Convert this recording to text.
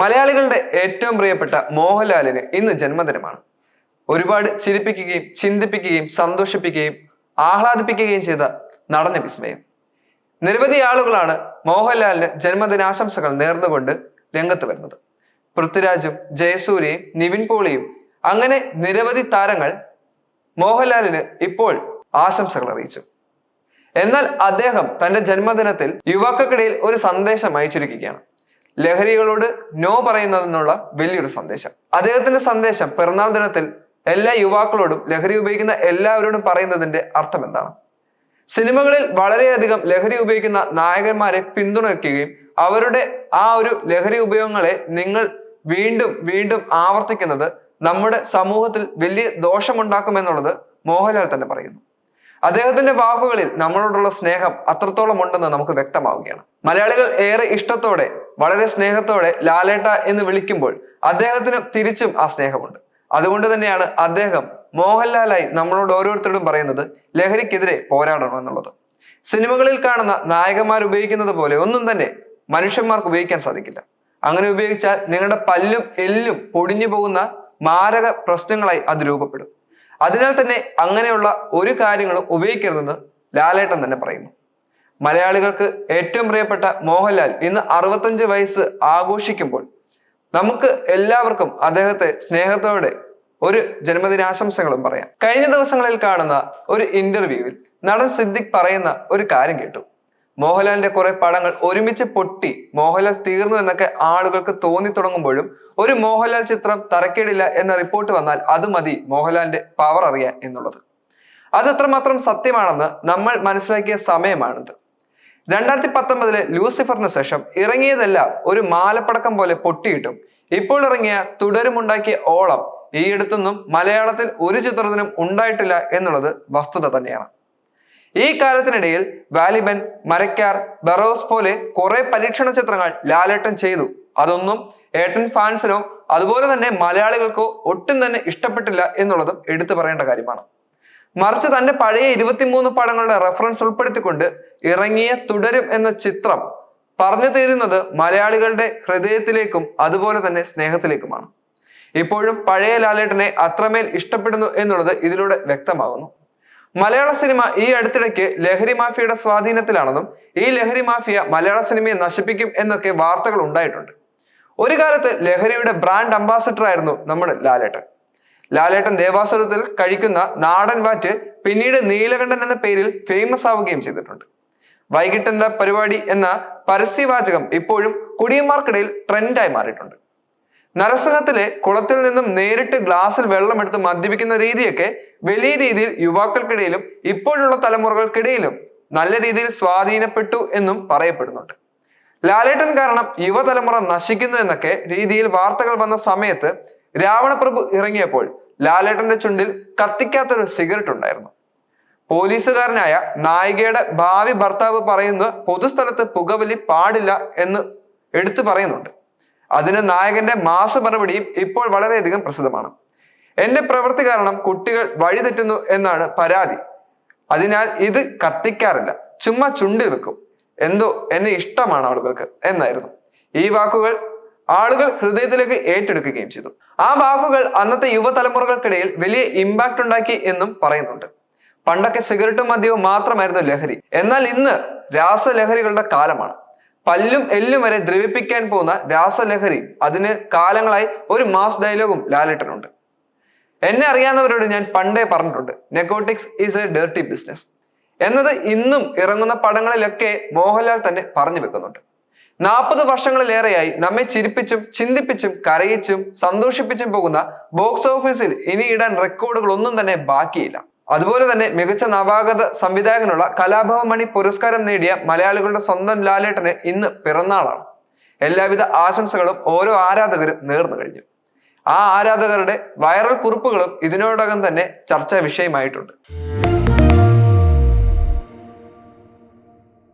മലയാളികളുടെ ഏറ്റവും പ്രിയപ്പെട്ട മോഹൻലാലിന് ഇന്ന് ജന്മദിനമാണ്. ഒരുപാട് ചിരിപ്പിക്കുകയും ചിന്തിപ്പിക്കുകയും സന്തോഷിപ്പിക്കുകയും ആഹ്ലാദിപ്പിക്കുകയും ചെയ്ത നടന്ന വിസ്മയം. നിരവധി ആളുകളാണ് മോഹൻലാലിന് ജന്മദിനാശംസകൾ നേർന്നുകൊണ്ട് രംഗത്ത് വരുന്നത്. പൃഥ്വിരാജും ജയസൂര്യയും നിവിൻ പോളിയും അങ്ങനെ നിരവധി താരങ്ങൾ മോഹൻലാലിന് ഇപ്പോൾ ആശംസകൾ അറിയിച്ചു. എന്നാൽ അദ്ദേഹം തന്റെ ജന്മദിനത്തിൽ യുവാക്കൾക്കിടയിൽ ഒരു സന്ദേശം അയച്ചിരിക്കുകയാണ്. ലഹരികളോട് നോ പറയുന്നതെന്നുള്ള വലിയൊരു സന്ദേശം. അദ്ദേഹത്തിന്റെ സന്ദേശം പിറന്നാൾ ദിനത്തിൽ എല്ലാ യുവാക്കളോടും ലഹരി ഉപയോഗിക്കുന്ന എല്ലാവരോടും പറയുന്നതിന്റെ അർത്ഥം എന്താണ്? സിനിമകളിൽ വളരെയധികം ലഹരി ഉപയോഗിക്കുന്ന നായകന്മാരെ പിന്തുണയ്ക്കുകയും അവരുടെ ആ ഒരു ലഹരി ഉപയോഗങ്ങളെ നിങ്ങൾ വീണ്ടും വീണ്ടും ആവർത്തിക്കുന്നത് നമ്മുടെ സമൂഹത്തിൽ വലിയ ദോഷമുണ്ടാക്കുമെന്നുള്ളത് മോഹൻലാൽ തന്നെ പറയുന്നു. അദ്ദേഹത്തിന്റെ വാക്കുകളിൽ നമ്മളോടുള്ള സ്നേഹം അത്രത്തോളം ഉണ്ടെന്ന് നമുക്ക് വ്യക്തമാവുകയാണ്. മലയാളികൾ ഏറെ ഇഷ്ടത്തോടെ വളരെ സ്നേഹത്തോടെ ലാലേട്ട എന്ന് വിളിക്കുമ്പോൾ അദ്ദേഹത്തിന് തിരിച്ചും ആ സ്നേഹമുണ്ട്. അതുകൊണ്ട് തന്നെയാണ് അദ്ദേഹം മോഹൻലാലായി നമ്മളോട് ഓരോരുത്തരോടും പറയുന്നത് ലഹരിക്കെതിരെ പോരാടണം എന്നുള്ളത്. സിനിമകളിൽ കാണുന്ന നായകന്മാർ ഉപയോഗിക്കുന്നത് പോലെ ഒന്നും തന്നെ മനുഷ്യന്മാർക്ക് ഉപയോഗിക്കാൻ സാധിക്കില്ല. അങ്ങനെ ഉപയോഗിച്ചാൽ നിങ്ങളുടെ പല്ലും എല്ലും പൊടിഞ്ഞു പോകുന്ന മാരക പ്രശ്നങ്ങളായി അത് രൂപപ്പെടും. അതിനാൽ തന്നെ അങ്ങനെയുള്ള ഒരു കാര്യങ്ങളും ഉപയോഗിക്കരുതെന്ന് ലാലേട്ടൻ തന്നെ പറയുന്നു. മലയാളികൾക്ക് ഏറ്റവും പ്രിയപ്പെട്ട മോഹൻലാൽ ഇന്ന് അറുപത്തഞ്ച് വയസ്സ് ആഘോഷിക്കുമ്പോൾ നമുക്ക് എല്ലാവർക്കും അദ്ദേഹത്തെ സ്നേഹത്തോടെ ഒരു ജന്മദിനാശംസകളും പറയാം. കഴിഞ്ഞ ദിവസങ്ങളിൽ കാണുന്ന ഒരു ഇന്റർവ്യൂവിൽ നടൻ സിദ്ദിഖ് പറയുന്ന ഒരു കാര്യം കേട്ടു. മോഹൻലാലിന്റെ കുറെ പടങ്ങൾ ഒരുമിച്ച് പൊട്ടി മോഹൻലാൽ തീർന്നു എന്നൊക്കെ ആളുകൾക്ക് തോന്നി തുടങ്ങുമ്പോഴും ഒരു മോഹൻലാൽ ചിത്രം തറക്കേടില്ല എന്ന റിപ്പോർട്ട് വന്നാൽ അത് മതി മോഹൻലാലിന്റെ പവർ അറിയാൻ എന്നുള്ളത്. അത് എത്രമാത്രം സത്യമാണെന്ന് നമ്മൾ മനസ്സിലാക്കിയ സമയമാണിത്. രണ്ടായിരത്തി പത്തൊമ്പതിലെ ലൂസിഫറിന് ശേഷം ഇറങ്ങിയതെല്ലാം ഒരു മാലപ്പടക്കം പോലെ പൊട്ടിയിട്ടും ഇപ്പോൾ ഇറങ്ങിയ തുടരുമുണ്ടാക്കിയ ഓളം ഈയിടത്തൊന്നും മലയാളത്തിൽ ഒരു ചിത്രത്തിനും ഉണ്ടായിട്ടില്ല എന്നുള്ളത് വസ്തുത തന്നെയാണ്. ഈ കാലത്തിനിടയിൽ വാലിബൻ മരക്കാർ ബറോസ് പോലെ കുറെ പരീക്ഷണ ചിത്രങ്ങൾ ലാലേട്ടൻ ചെയ്തു. അതൊന്നും ഏട്ടൻ ഫാൻസിനോ അതുപോലെ തന്നെ മലയാളികൾക്കോ ഒട്ടും തന്നെ ഇഷ്ടപ്പെട്ടില്ല എന്നുള്ളതും എടുത്തു പറയേണ്ട കാര്യമാണ്. മറിച്ച് തന്റെ പഴയ ഇരുപത്തിമൂന്ന് പടങ്ങളുടെ റെഫറൻസ് ഉൾപ്പെടുത്തിക്കൊണ്ട് ഇറങ്ങിയ തുടരും എന്ന ചിത്രം പറഞ്ഞു തീരുന്നത് മലയാളികളുടെ ഹൃദയത്തിലേക്കും അതുപോലെ തന്നെ സ്നേഹത്തിലേക്കുമാണ്. ഇപ്പോഴും പഴയ ലാലേട്ടനെ അത്രമേൽ ഇഷ്ടപ്പെടുന്നു എന്നുള്ളത് ഇതിലൂടെ വ്യക്തമാകുന്നു. മലയാള സിനിമ ഈ അടുത്തിടയ്ക്ക് ലഹരി മാഫിയയുടെ സ്വാധീനത്തിലാണെന്നും ഈ ലഹരി മാഫിയ മലയാള സിനിമയെ നശിപ്പിക്കും എന്നൊക്കെ വാർത്തകൾ ഉണ്ടായിട്ടുണ്ട്. ഒരു കാലത്ത് ലഹരിയുടെ ബ്രാൻഡ് അംബാസഡർ ആയിരുന്നു നമ്മുടെ ലാലേട്ടൻ. ലാലേട്ടൻ ദേവാസുരത്തിൽ കഴിക്കുന്ന നാടൻ വാറ്റ് പിന്നീട് നീലകണ്ഠൻ എന്ന പേരിൽ ഫേമസ് ആവുകയും ചെയ്തിട്ടുണ്ട്. വൈകിട്ട് എന്താ പരിപാടി എന്ന പരസ്യവാചകം ഇപ്പോഴും കുടിയന്മാർക്കിടയിൽ ട്രെൻഡായി മാറിയിട്ടുണ്ട്. നരസിംഹത്തിലെ കുളത്തിൽ നിന്നും നേരിട്ട് ഗ്ലാസ്സിൽ വെള്ളമെടുത്ത് മദ്യപിക്കുന്ന രീതിയൊക്കെ വലിയ രീതിയിൽ യുവാക്കൾക്കിടയിലും ഇപ്പോഴുള്ള തലമുറകൾക്കിടയിലും നല്ല രീതിയിൽ സ്വാധീനപ്പെട്ടു എന്നും പറയപ്പെടുന്നുണ്ട്. ലാലേട്ടൻ കാരണം യുവതലമുറ നശിക്കുന്നു എന്നൊക്കെ രീതിയിൽ വാർത്തകൾ വന്ന സമയത്ത് രാവണപ്രഭു ഇറങ്ങിയപ്പോൾ ലാലേട്ടന്റെ ചുണ്ടിൽ കത്തിക്കാത്തൊരു സിഗരറ്റ് ഉണ്ടായിരുന്നു. പോലീസുകാരനായ നായികയുടെ ഭാവി ഭർത്താവ് പറയുന്ന പൊതുസ്ഥലത്ത് പുകവലി പാടില്ല എന്ന് എടുത്തു പറയുന്നുണ്ട്. അതിന് നായകന്റെ മാസ മറുപടിയും ഇപ്പോൾ വളരെയധികം പ്രസിദ്ധമാണ്. എന്റെ പ്രവൃത്തി കാരണം കുട്ടികൾ വഴിതെറ്റുന്നു എന്നാണ് പരാതി. അതിനാൽ ഇത് കത്തിക്കാറില്ല. ചുമ്മാ ചുണ്ടി വെക്കും. എന്തോ എന്നെ ഇഷ്ടമാണ് ആളുകൾക്ക് എന്നായിരുന്നു. ഈ വാക്കുകൾ ആളുകൾ ഹൃദയത്തിലേക്ക് ഏറ്റെടുക്കുകയും ചെയ്തു. ആ വാക്കുകൾ അന്നത്തെ യുവതലമുറകൾക്കിടയിൽ വലിയ ഇമ്പാക്ട് ഉണ്ടാക്കി എന്നും പറയുന്നുണ്ട്. പണ്ടൊക്കെ സിഗരറ്റും മദ്യവും മാത്രമായിരുന്നു ലഹരി. എന്നാൽ ഇന്ന് രാസലഹരികളുടെ കാലമാണ്. പല്ലും എല്ലും വരെ ദ്രവിപ്പിക്കാൻ പോകുന്ന രാസലഹരി അതിന് കാലങ്ങളായി ഒരു മാസ് ഡയലോഗും ലാലിട്ടനുണ്ട് എന്നെ അറിയാവുന്നവരോട് ഞാൻ പണ്ടേ പറഞ്ഞിട്ടുണ്ട് narcotics is a dirty business എന്നത് ഇന്നും ഇറങ്ങുന്ന പടങ്ങളിലൊക്കെ മോഹൻലാൽ തന്നെ പറഞ്ഞു വെക്കുന്നുണ്ട്. നാൽപ്പത് വർഷങ്ങളിലേറെയായി നമ്മെ ചിരിപ്പിച്ചും ചിന്തിപ്പിച്ചും കരയിച്ചും സന്തോഷിപ്പിച്ചും പോകുന്ന ബോക്സ് ഓഫീസിൽ ഇനി ഇടാൻ റെക്കോർഡുകൾ ഒന്നും തന്നെ ബാക്കിയില്ല. അതുപോലെ തന്നെ മികച്ച നവാഗത സംവിധായകനുള്ള കലാഭവൻ മണി പുരസ്കാരം നേടിയ മലയാളികളുടെ സ്വന്തം ലാലേട്ടന് ഇന്ന് പിറന്നാളാണ്. എല്ലാവിധ ആശംസകളും ഓരോ ആരാധകരും നേർന്നു കഴിഞ്ഞു. ആ ആരാധകരുടെ വൈറൽ കുറിപ്പുകളും ഇതിനോടകം തന്നെ ചർച്ചാ വിഷയമായിട്ടുണ്ട്.